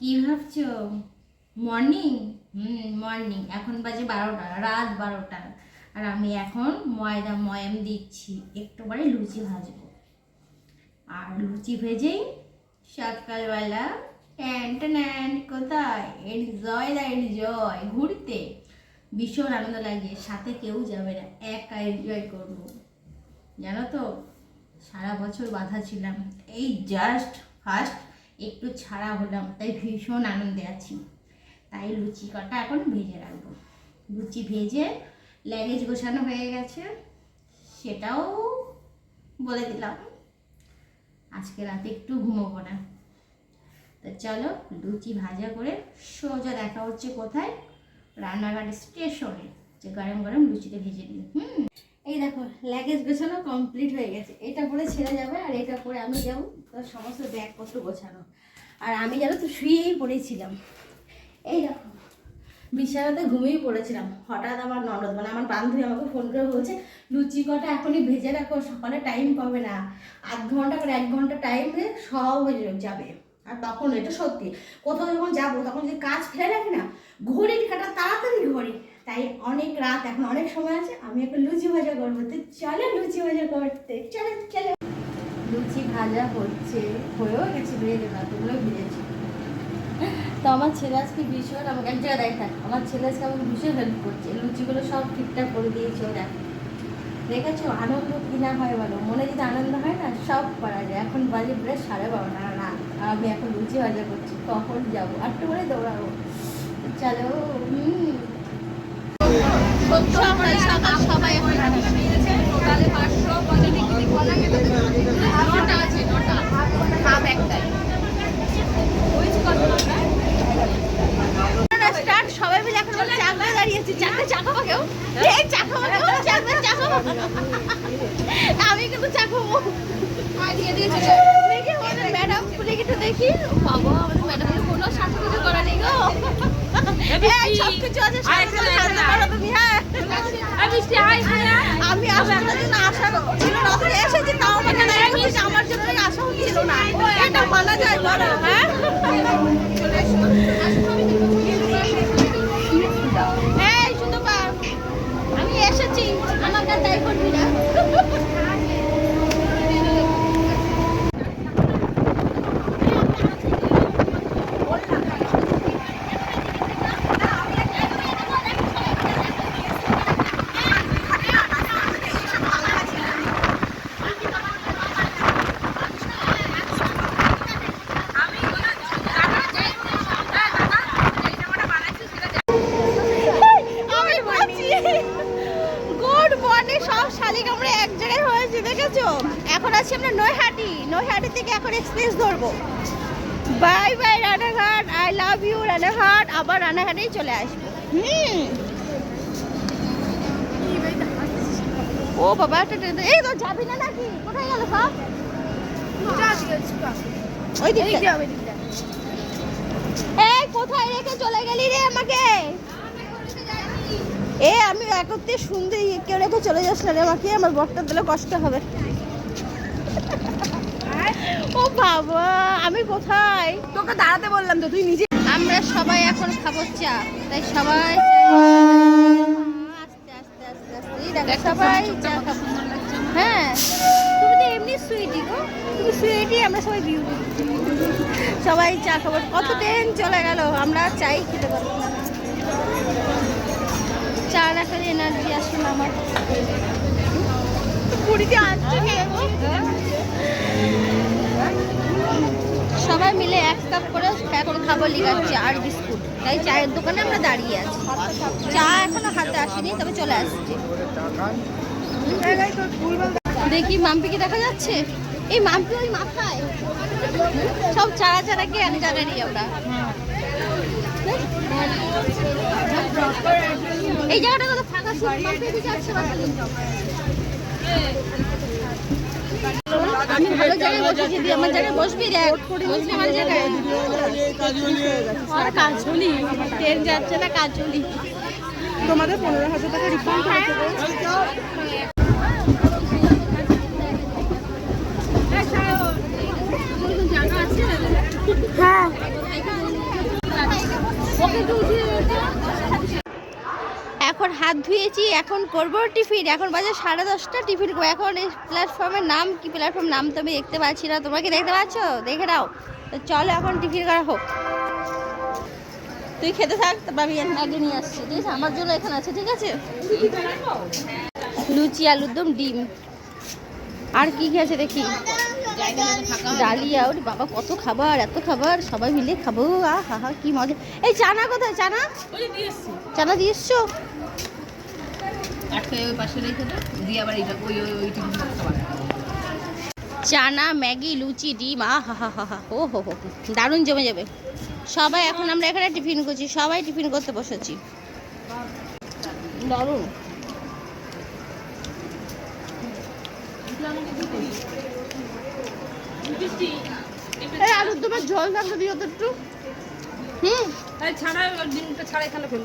কি ভাবছ? মর্নিং হুম মর্নিং এখন বাজে বারোটা, রাত বারোটা। আর আমি এখন ময়দা ময়াম দিচ্ছি একটু লুচি ভাজবো। আর লুচি ভেজেই সকালবেলা ট্যান ট্যান, কোথায়? এনজয় দা এনজয় ঘুরতে। ভীষণ আনন্দ লাগে, সাথে কেউ যাবে না, একা এনজয় করব। জানো তো, সারা বছর বাধা ছিলাম, এই জাস্ট ফার্স্ট একটু ছাড়া হলাম, তাই ভীষণ আনন্দে আছি। তাই লুচি কটা এখন ভেজে রাখব। লুচি ভেজে ল্যাগেজ গোছানো হয়ে গেছে, সেটাও বলে দিলাম। আজকে রাতে একটু ঘুমোবো না। তো চলো লুচি ভাজা করে সোজা দেখা হচ্ছে কোথায়? রান্নাঘাট স্টেশনে, যে গরম গরম লুচিতে ভেজে দিই হুম। এই দেখো লাগেজ গোছানো কমপ্লিট হয়ে গেছে। এটা পরে ছেড়ে যাবে আর এটা পরে আমি যাব তার সমস্ত ব্যাগপত্র গোছানো। আর আমি যেন তো শুয়েই পড়েছিলাম। এই দেখো, বিছানাতে ঘুমিয়েই পড়েছিলাম। হঠাৎ আমার ননদ মানে আমার বান্ধবী আমাকে ফোন করে বলছে, লুচি কটা এখনই ভেজে রাখো, সকালে টাইম পাবে না। আধ ঘণ্টা করে এক ঘণ্টা টাইম টাইমে সব হয়ে যাবে। আর তখন এটা সত্যি, কোথাও যখন যাব, তখন যদি কাজ ফেলে রাখি না, ঘড়ির কাটা তাড়াতাড়ি ঘড়ি। তাই অনেক রাত, এখন অনেক সময় আছে, আমি এখন লুচি ভাজা করব। তো চলে লুচি ভাজা করতে। চলে চলে। লুচি ভাজা হচ্ছে, হয়েও গেছে ভেজে না তোগুলো ভেজেছি তো আমার ছেলে আজকে ভীষণ আমাকে, এক জায়গায় দেখ, আমার ছেলে আজকে আমাকে ভীষণ হেল্প করছে। লুচিগুলো সব ঠিকঠাক করে দিয়েছে, ও দেখ। দেখেছ? আনন্দ কি না হয় বলো? মনে যদি আনন্দ হয় না, সব করা যায়। এখন বাজে প্রায় সাড়ে বারোটা রাত আর আমি এখন লুচি ভাজা করছি, কখন যাব? আটটু করে দৌড়াবো। চলো হুম সকাল সকাল সবাই এখন টোটালে পাঁচশো নটা আছে নটা কাপ একটাই স্টার্ট সবাই মিলে এখন বলে দাঁড়িয়েছি। চাকরি চা কেউ? এই কেউ? চাকরি চা আমি কিন্তু চা খাব। দিয়ে দিয়েছি। দেখি ম্যাডাম খুলে একটু দেখি। বাবা আমাদের ম্যাডামের কোনো সাজুগুজু করা নেই গো। সব কিছু আছে সাজতে তুমি হ্যাঁ। আমি আসার জন্য আশা ছিল না এসেছি তাও মানে আমার জন্য আশা হচ্ছিল না। এটা যায় হ্যাঁ এই শুধু পা আমি এসেছি আমাকে তাই করবি না আমি বলছি গুড মর্নিং সব শালিক আমরা এক হয়েছি দেখেছ? এখন আছি আমরা নৈহাটি। নৈহাটি থেকে এখন এক্সপ্রেস ধরবো। Bye bye Ranaghat. I love you Ranaghat. আবার রানাঘাটেই চলে আসব। হুম। ও বাবা একটা ট্রেন এই তো যাবি না নাকি? কোথায় গেল সব? ওই এই কোথায় রেখে চলে গেলি রে আমাকে? এ একত্রে শুনতে কেউ রেখে চলে যাস না রে আমাকে আমার বরটা দিলে কষ্ট হবে। ও বাবা আমি কোথায়? তোকে দাঁড়াতে বললাম তো তুই নিজে আমরা সবাই এখন খাব চা তাই সবাই আস্তে আস্তে আস্তে আস্তে। এই সবাই চা খাব হ্যাঁ তুমি তো এমনি সুইটি গো। তুমি সুইটি আমরা সবাই বিউটি সবাই চা খাব। কত ট্রেন চলে গেল আমরা চাই খেতে পারব না। চা খেলে এনার্জি আমার। পুরীতে আসছে সবাই মিলে এক কাপ করে এখন খাবার লিগাচ্ছে আর বিস্কুট। তাই চায়ের দোকানে আমরা দাঁড়িয়ে আছি। চা এখনও হাতে আসেনি, তবে চলে আসছে। দেখি মাম্পি মাম্পিকে দেখা যাচ্ছে? এই মাম্পি ওই মাথায়। সব চারা চারা কি এক জায়গায় আমরা। এই জায়গাটা কত ফাঁকা ছিল মাম্পি এদিকে আসছে আমি ভালো জায়গায় বসেছি দিদি আমার জায়গায় বসবি দেখ বসবি আমার জায়গায়। আর কাজলি ট্রেন যাচ্ছে না কাজলি তোমাদের পনেরো হাজার টাকা রিফান্ড হয়েছে জানা আছে হ্যাঁ এখন হাত ধুয়েছি এখন করব টিফিন। এখন বাজে সাড়ে দশটা, টিফিন করব এখন এই প্ল্যাটফর্মের নাম কি প্ল্যাটফর্ম নাম তো আমি দেখতে পাচ্ছি না। তোমরা কি দেখতে পাচ্ছ? দেখে নাও। তো চলো এখন টিফিন করা হোক। তুই খেতে থাক তারপর আমি ম্যাগি নিয়ে আসছি। ঠিক আছে? আমার জন্য এখানে আছে, ঠিক আছে? লুচি, আলুর দম, ডিম। আর কি কি আছে দেখি? ডালিয়া, ওরে বাবা, কত খাবার, এত খাবার। সবাই মিলে খাব, আহ হা হা কি মজা। এই চানা কোথায়? চানা? চানা দিয়ে এসছো? আটকে ওই পাশে রেখে দে দিয়ে আবার এইটা ওই ওই ওই টিফিন চানা ম্যাগি লুচি ডিম আ হা হা হা হা ও হো হো হো। দারুণ জমে যাবে। সবাই এখন আমরা এখানে টিফিন করছি সবাই টিফিন করতে বসেছি। দারুণ। এই আলুর দমের জল থাকতে দিও তো একটু। হুম। এই ছাড়া ডিমটা ছাড়া এখানে ফেল।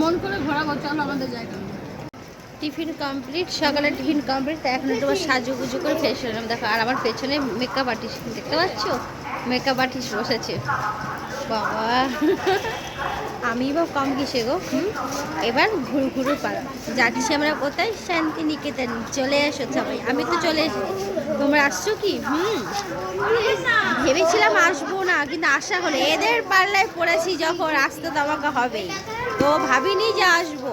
মন করে ঘোরাবো চলো, আমাদের জায়গা। টিফিন কমপ্লিট, সকালে টিফিন কমপ্লিট এখন তোমার সাজু গুজু করে ফ্রেশ হলাম। দেখো, আর আমার পেছনে মেকআপ আর্টিস্ট দেখতে পাচ্ছ? মেকআপ আর্টিস্ট বসেছে। বাবা। আমি বা কম কিসে গো? এবার ঘুরু ঘুরু পাড়া যাচ্ছি আমরা কোথায়? শান্তিনিকেতন। চলে এসো সবাই। আমি তো চলে এসেছি। তোমরা আসছো কি? হুম। ভেবেছিলাম আসব না, কিন্তু আসা হলো। এদের পাল্লায় পড়েছি যখন আসতে তো আমাকে হবেই। তো ভাবিনি যে আসব।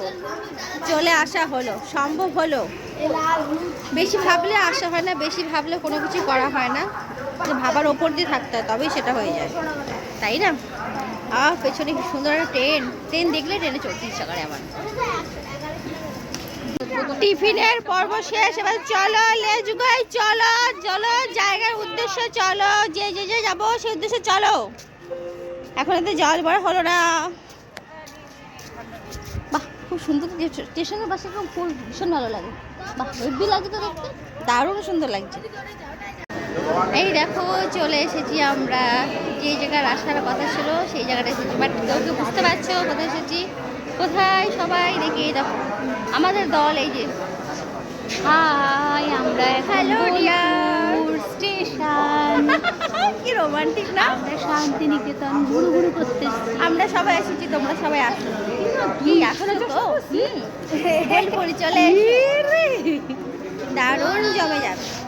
চলে আসা হলো। সম্ভব হলো। বেশি ভাবলে আসা হয় না, বেশি ভাবলে কোনো কিছু করা হয় না। ভাবার ওপর দিয়ে থাকতে হয়, তবেই সেটা হয়ে যায়। তাই না? আহ, পেছনে কি সুন্দর একটা ট্রেন? ট্রেন দেখলে ট্রেনে চড়তে ইচ্ছা করে আমার। টিফিনের পর্ব শেষ, এবার চলো, লেজ গাই চলো চলো, জায়গার উদ্দেশ্যে চলো, যে যে যে যাব সেই উদ্দেশ্যে চলো। এখন তো জল বড় হলো না। বাহ, খুব সুন্দর স্টে- স্টেশনের পাশে ফুল ভীষণ ভালো লাগে। বাহ, হেভি লাগে তো দেখতে। দারুণ সুন্দর লাগছে। এই দেখো চলে এসেছি আমরা। যে জায়গায় আসার কথা ছিল সেই জায়গাটা এসেছি। বাট কেউ কেউ বুঝতে পারছ কোথায় এসেছি? কোথায় সবাই দেখি এই দেখো আমাদের দল এই যে। হাই আমরা হ্যালো স্টেশন। কি রোমান্টিক না? আমরা শান্তিনিকেতন ঘুরু ঘুরু করতে আমরা সবাই এসেছি তোমরা সবাই আসো। কি আসো তো? হুম। হেল্প চলে দারুণ জমে যাবে।